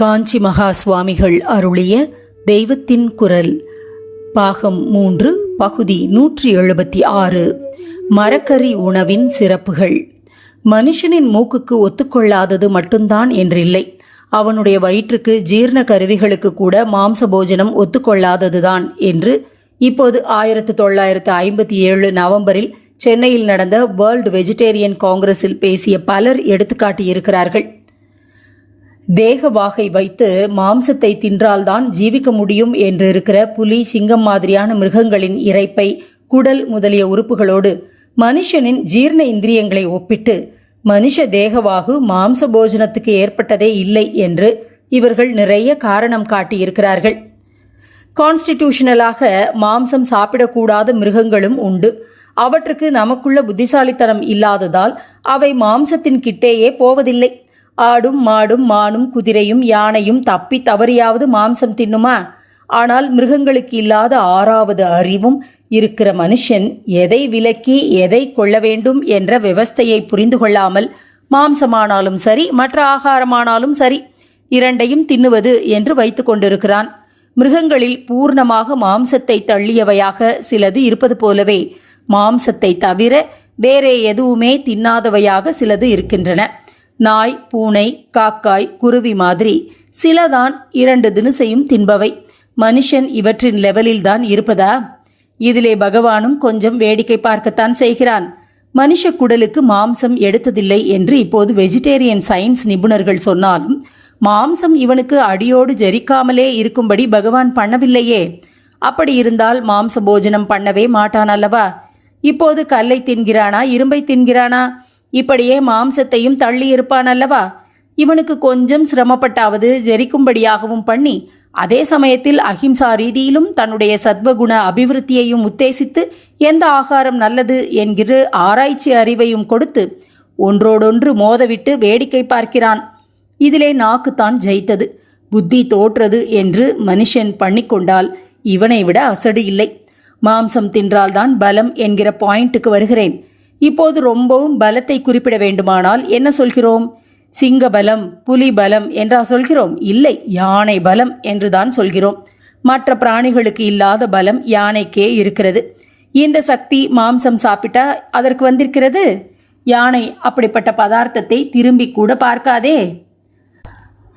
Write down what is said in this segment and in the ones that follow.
காஞ்சி மகா சுவாமிகள் அருளிய தெய்வத்தின் குரல் பாகம் மூன்று பகுதி நூற்றி எழுபத்தி ஆறு. மரக்கறி உணவின் சிறப்புகள். மனுஷனின் மூக்குக்கு ஒத்துக்கொள்ளாதது மட்டும்தான் என்றில்லை. அவனுடைய வயிற்றுக்கு ஜீரண கருவிகளுக்கு கூட மாம்ச போஜனம் ஒத்துக்கொள்ளாததுதான் என்று இப்போது ஆயிரத்து தொள்ளாயிரத்து ஐம்பத்தி ஏழு நவம்பரில் சென்னையில் நடந்த வேர்ல்டு வெஜிடேரியன் காங்கிரஸில் பேசிய பலர் எடுத்துக்காட்டியிருக்கிறார்கள். தேக வாகை வைத்து மாம்சத்தை தின்றால்தான் ஜீவிக்க முடியும் என்று இருக்கிற புலி சிங்கம் மாதிரியான மிருகங்களின் இரைப்பை குடல் முதலிய உறுப்புகளோடு மனுஷனின் ஜீரண இந்திரியங்களை ஒப்பிட்டு மனுஷ தேகவாகு மாம்ச போஜனத்துக்கு ஏற்பட்டதே இல்லை என்று இவர்கள் நிறைய காரணம் காட்டியிருக்கிறார்கள். கான்ஸ்டிடியூஷனலாக மாம்சம் சாப்பிடக்கூடாத மிருகங்களும் உண்டு. அவற்றுக்கு நமக்குள்ள புத்திசாலித்தனம் இல்லாததால் அவை மாம்சத்தின் கிட்டேயே போவதில்லை. ஆடும் மாடும் மானும் குதிரையும் யானையும் தப்பி தவறியாவது மாம்சம் தின்னுமா? ஆனால் மிருகங்களுக்கு இல்லாத ஆறாவது அறிவும் இருக்கிற மனுஷன் எதை விலக்கி எதை கொள்ள வேண்டும் என்ற விவஸ்தையை புரிந்து கொள்ளாமல் மாம்சமானாலும் சரி மற்ற ஆகாரமானாலும் சரி இரண்டையும் தின்னுவது என்று வைத்து கொண்டிருக்கிறான். மிருகங்களில் பூர்ணமாக மாம்சத்தை தள்ளியவையாக சிலது இருப்பது போலவே மாம்சத்தை தவிர வேறே எதுவுமே தின்னாதவையாக சிலது இருக்கின்றன. நாய் பூனை காக்காய் குருவி மாதிரி சிலதான் இரண்டு தினசையும் தின்பவை. மனுஷன் இவற்றின் லெவலில்தான் இருப்பதா? இதிலே பகவானும் கொஞ்சம் வேடிக்கை பார்க்கத்தான் செய்கிறான். மனுஷ குடலுக்கு மாம்சம் எடுத்ததில்லை என்று இப்போது வெஜிடேரியன் சயின்ஸ் நிபுணர்கள் சொன்னாலும் மாம்சம் இவனுக்கு அடியோடு ஜெரிக்காமலே இருக்கும்படி பகவான் பண்ணவில்லையே. அப்படி இருந்தால் மாம்ச போஜனம் பண்ணவே மாட்டான் அல்லவா? இப்போது கல்லை தின்கிறானா இரும்பை தின்கிறானா? இப்படியே மாம்சத்தையும் தள்ளி இருப்பான் அல்லவா இவனுக்கு கொஞ்சம் சிரமப்பட்டாவது ஜெரிக்கும்படியாகவும் பண்ணி அதே சமயத்தில் அஹிம்சா ரீதியிலும் தன்னுடைய சத்வகுண அபிவிருத்தியையும் உத்தேசித்து எந்த ஆகாரம் நல்லது என்கிற ஆராய்ச்சி அறிவையும் கொடுத்து ஒன்றோடொன்று மோதவிட்டு வேடிக்கை பார்க்கிறான். இதிலே நாக்குத்தான் ஜெயித்தது. புத்தி தோற்றது என்று மனுஷன் பண்ணிக்கொண்டால் இவனை விட அசடு இல்லை. மாம்சம் தின்றால்தான் பலம் என்கிற பாயிண்ட்டுக்கு வருகிறேன். இப்போது ரொம்பவும் பலத்தை குறிப்பிட வேண்டுமானால் என்ன சொல்கிறோம்? சிங்க பலம் புலி பலம் என்றா சொல்கிறோம்? இல்லை யானை பலம் என்றுதான் சொல்கிறோம். மற்ற பிராணிகளுக்கு இல்லாத பலம் யானைக்கே இருக்கிறது. இந்த சக்தி மாம்சம் சாப்பிட்டா அதற்கு வந்திருக்கிறது? யானை அப்படிப்பட்ட பதார்த்தத்தை திரும்பி கூட பார்க்காதே.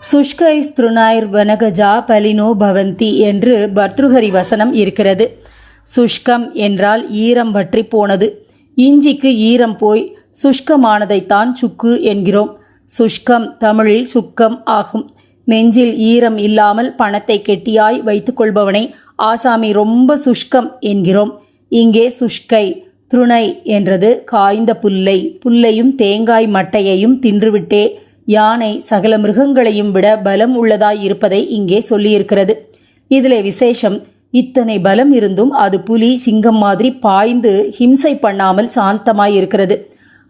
சுஷ்கை ஸ்திருநாயர் வனகஜா பலினோ பவந்தி என்று பர்த்ருஹரி வசனம் இருக்கிறது. சுஷ்கம் என்றால் ஈரம் வற்றி போனது. இஞ்சிக்கு ஈரம் போய் சுஷ்கமானதைத்தான் சுக்கு என்கிறோம். சுஷ்கம் தமிழில் சுக்கம் ஆகும். நெஞ்சில் ஈரம் இல்லாமல் பணத்தை கெட்டியாய் வைத்துக்கொள்பவனை ஆசாமி ரொம்ப சுஷ்கம் என்கிறோம். இங்கே சுஷ்கை துணை என்றது காய்ந்த புல்லை. புல்லையும் தேங்காய் மட்டையையும் தின்றுவிட்டே யானை சகல மிருகங்களையும் விட பலம் உள்ளதாய் இருப்பதை இங்கே சொல்லியிருக்கிறது. இதிலே விசேஷம் இத்தனை பலம் இருந்தும் அது புலி சிங்கம் மாதிரி பாய்ந்து ஹிம்சை பண்ணாமல் சாந்தமாய் இருக்கிறது.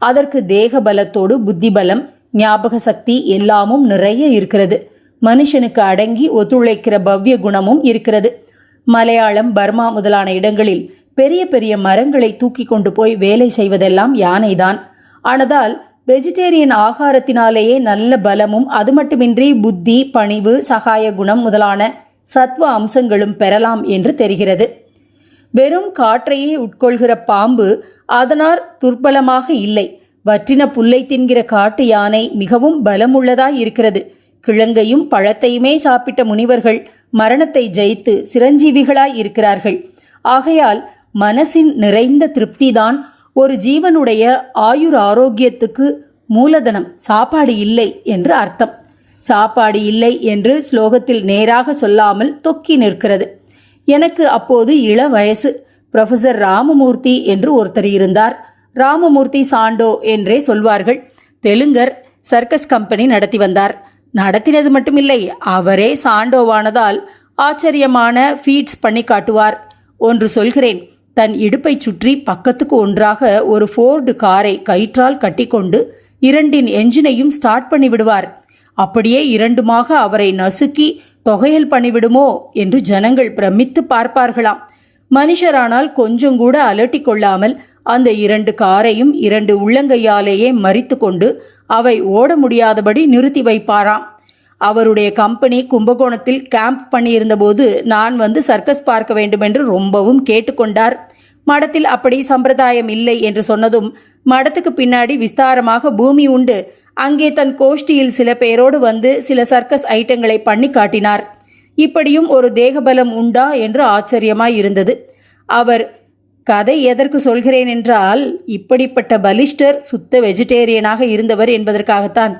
அதற்கு தேக பலத்தோடு புத்தி பலம் ஞாபக சக்தி எல்லாமும் நிறைய இருக்கிறது. மனுஷனுக்கு அடங்கி ஒத்துழைக்கிற பவ்ய குணமும் இருக்கிறது. மலையாளம் பர்மா முதலான இடங்களில் பெரிய பெரிய மரங்களை தூக்கி கொண்டு போய் வேலை செய்வதெல்லாம் யானைதான். ஆனதால் வெஜிடேரியன் ஆகாரத்தினாலேயே நல்ல பலமும் அது மட்டுமின்றி புத்தி பணிவு சகாய குணம் முதலான சத்வ அம்சங்களும் பெறலாம் என்று தெரிகிறது. வெறும் காற்றையே உட்கொள்கிற பாம்பு அதனால் துர்பலமாக இல்லை. வற்றின புல்லை தின்கிற காட்டு யானை மிகவும் பலமுள்ளதாய் இருக்கிறது. கிழங்கையும் பழத்தையுமே சாப்பிட்ட முனிவர்கள் மரணத்தை ஜெயித்து சிரஞ்சீவிகளாய் இருக்கிறார்கள். ஆகையால் மனசின் நிறைந்த திருப்திதான் ஒரு ஜீவனுடைய ஆயுர் ஆரோக்கியத்துக்கு மூலதனம் சாப்பாடு இல்லை என்று அர்த்தம். சாப்பாடு இல்லை என்று ஸ்லோகத்தில் நேராக சொல்லாமல் தொக்கி நிற்கிறது. எனக்கு அப்போது இள வயசு. ப்ரொஃபசர் ராமமூர்த்தி என்று ஒருத்தர் இருந்தார். ராமமூர்த்தி சாண்டோ என்றே சொல்வார்கள். தெலுங்கர் சர்க்கஸ் கம்பெனி நடத்தி வந்தார். நடத்தினது மட்டுமில்லை அவரே சாண்டோவானதால் ஆச்சரியமான ஃபீட்ஸ் பண்ணி காட்டுவார். ஒன்று சொல்கிறேன் தன் இடுப்பை சுற்றி பக்கத்துக்கு ஒன்றாக ஒரு ஃபோர்டு காரை கயிற்றால் கட்டிக்கொண்டு இரண்டின் என்ஜினையும் ஸ்டார்ட் பண்ணி விடுவார். அப்படியே இரண்டுமாக அவரை நசுக்கி தொகையல் பண்ணிவிடுமோ என்று ஜனங்கள் பிரமித்து பார்ப்பார்களாம். மனுஷரானால் கொஞ்சம் கூட அலட்டி கொள்ளாமல் அந்த இரண்டு காரையும் இரண்டு உள்ளங்கையாலேயே மறித்து கொண்டு அவை ஓட முடியாதபடி நிறுத்தி வைப்பாராம். அவருடைய கம்பெனி கும்பகோணத்தில் கேம்ப் பண்ணியிருந்தபோது நான் வந்து சர்க்கஸ் பார்க்க வேண்டுமென்று ரொம்பவும் கேட்டுக்கொண்டார். மடத்தில் அப்படி சம்பிரதாயம் இல்லை என்று சொன்னதும் மடத்துக்கு பின்னாடி விஸ்தாரமாக பூமி உண்டு. அங்கே தன் கோஷ்டியில் சில பேரோடு வந்து சில சர்க்கஸ் ஐட்டங்களை பண்ணி காட்டினார். இப்படியும் ஒரு தேகபலம் உண்டா என்று ஆச்சரியமாய் இருந்தது. அவர் கதை எதற்கு சொல்கிறேன் என்றால் இப்படிப்பட்ட பலிஷ்டர் சுத்த வெஜிடேரியனாக இருந்தவர் என்பதற்காகத்தான்.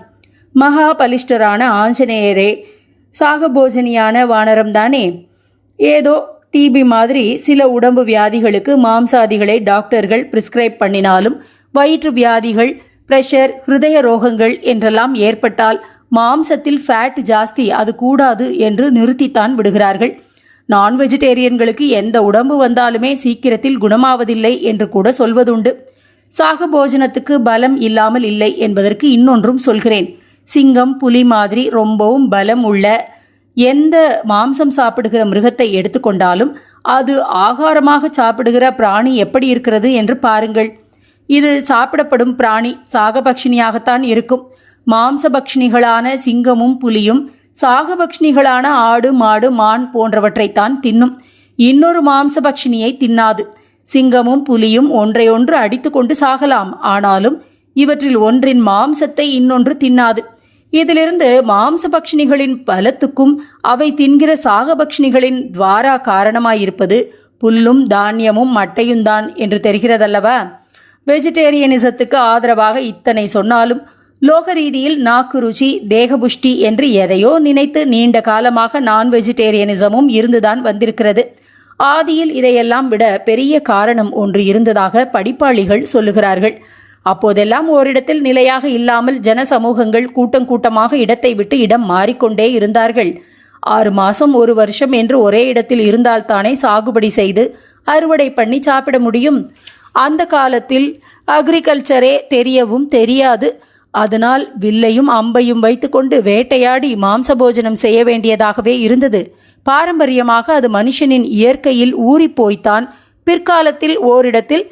மகா பலிஷ்டரான ஆஞ்சநேயரே சாகபோஜனியான வானரம்தானே ஏதோ டிபி மாதிரி சில உடம்பு வியாதிகளுக்கு மாம்சாதிகளை டாக்டர்கள் பிரிஸ்கிரைப் பண்ணினாலும் வயிற்று வியாதிகள் பிரஷர் ஹிருதய ரோகங்கள் என்றெல்லாம் ஏற்பட்டால் மாம்சத்தில் ஃபேட் ஜாஸ்தி அது கூடாது என்று நிறுத்தித்தான் விடுகிறார்கள். நான் வெஜிடேரியன்களுக்கு எந்த உடம்பு வந்தாலுமே சீக்கிரத்தில் குணமாவதில்லை என்று கூட சொல்வதுண்டு. சாக போஜனத்துக்கு பலம் இல்லாமல் இல்லை என்பதற்கு இன்னொன்றும் சொல்கிறேன். சிங்கம் புலி மாதிரி ரொம்பவும் பலம் உள்ள எந்த மாம்சம் சாப்பிடுகிற மிருகத்தை எடுத்துக்கொண்டாலும் அது ஆகாரமாக சாப்பிடுகிற பிராணி எப்படி இருக்கிறது என்று பாருங்கள். இது சாப்பிடப்படும் பிராணி சாகபக்ஷினியாகத்தான் இருக்கும். மாம்சபக்ஷினிகளான சிங்கமும் புலியும் சாகபக்ஷினிகளான ஆடு மாடு மான் போன்றவற்றைத்தான் தின்னும். இன்னொரு மாம்சபக்ஷினியை தின்னாது. சிங்கமும் புலியும் ஒன்றையொன்று அடித்துக்கொண்டு சாகலாம். ஆனாலும் இவற்றில் ஒன்றின் மாம்சத்தை இன்னொன்று தின்னாது. இதிலிருந்து மாம்சபக்ஷினிகளின் பலத்துக்கும் அவை தின்கிற சாகபக்ஷினிகளின் துவாரா காரணமாயிருப்பது புல்லும் தானியமும் மட்டையும்தான் என்று தெரிகிறதல்லவா? வெஜிடேரியனிசத்துக்கு ஆதரவாக இத்தனை சொன்னாலும் லோக ரீதியில் நாக்கு ருச்சி தேகபுஷ்டி என்று எதையோ நினைத்து நீண்ட காலமாக நான் வெஜிடேரியனிசமும் இருந்துதான் வந்திருக்கிறது. ஆதியில் இதையெல்லாம் விட பெரிய காரணம் ஒன்று இருந்ததாக படிப்பாளிகள் சொல்லுகிறார்கள். அப்போதெல்லாம் ஓரிடத்தில் நிலையாக இல்லாமல் ஜன சமூகங்கள் கூட்டம் கூட்டமாக இடத்தை விட்டு இடம் மாறிக்கொண்டே இருந்தார்கள். ஆறு மாசம் ஒரு வருஷம் என்று ஒரே இடத்தில் இருந்தால்தானே சாகுபடி செய்து அறுவடை பண்ணி சாப்பிட முடியும்? அந்த காலத்தில் அக்ரிகல்ச்சரே தெரியவும் தெரியாது. அதனால் வில்லையும் அம்பையும் வைத்துக்கொண்டு வேட்டையாடி மாம்சபோஜனம் செய்ய வேண்டியதாகவே இருந்தது. பாரம்பரியமாக அது மனுஷனின் இயற்கையில் ஊறிப்போய்த்தான் பிற்காலத்தில் ஓரிடத்தில்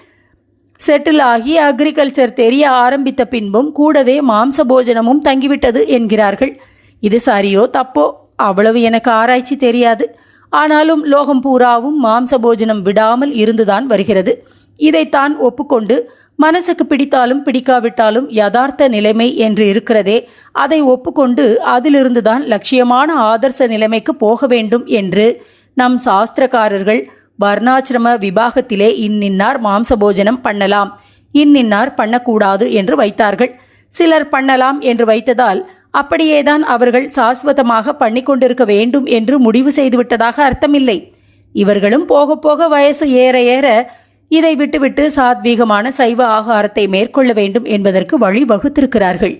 செட்டில் ஆகி அக்ரிகல்ச்சர் தெரிய ஆரம்பித்த பின்பும் கூடவே மாம்ச போஜனமும் தங்கிவிட்டது என்கிறார்கள். இது சரியோ தப்போ? அவ்வளவு எனக்கு ஆராய்ச்சி தெரியாது. ஆனாலும் லோகம் பூராவும் மாம்ச போஜனம் விடாமல் இருந்துதான் வருகிறது. இதைத்தான் ஒப்புக்கொண்டு மனசுக்கு பிடித்தாலும் பிடிக்காவிட்டாலும் யதார்த்த நிலைமை என்று இருக்கிறதே அதை ஒப்புக்கொண்டு அதிலிருந்துதான் லட்சியமான ஆதர்ச நிலைமைக்கு போக வேண்டும் என்று நம் சாஸ்திரக்காரர்கள் வர்ணாசிரம விபாகத்திலே இன்னின்னார் மாம்சபோஜனம் பண்ணலாம் இன்னின்னார் பண்ணக்கூடாது என்று வைத்தார்கள். சிலர் பண்ணலாம் என்று வைத்ததால் அப்படியேதான் அவர்கள் சாஸ்வதமாக பண்ணிக்கொண்டிருக்க வேண்டும் என்று முடிவு செய்துவிட்டதாக அர்த்தமில்லை. இவர்களும் போக போக வயசு ஏற ஏற இதை விட்டுவிட்டு சாத்வீகமான சைவ ஆகாரத்தை மேற்கொள்ள வேண்டும் என்பதற்கு வழி வகுத்திருக்கிறார்கள்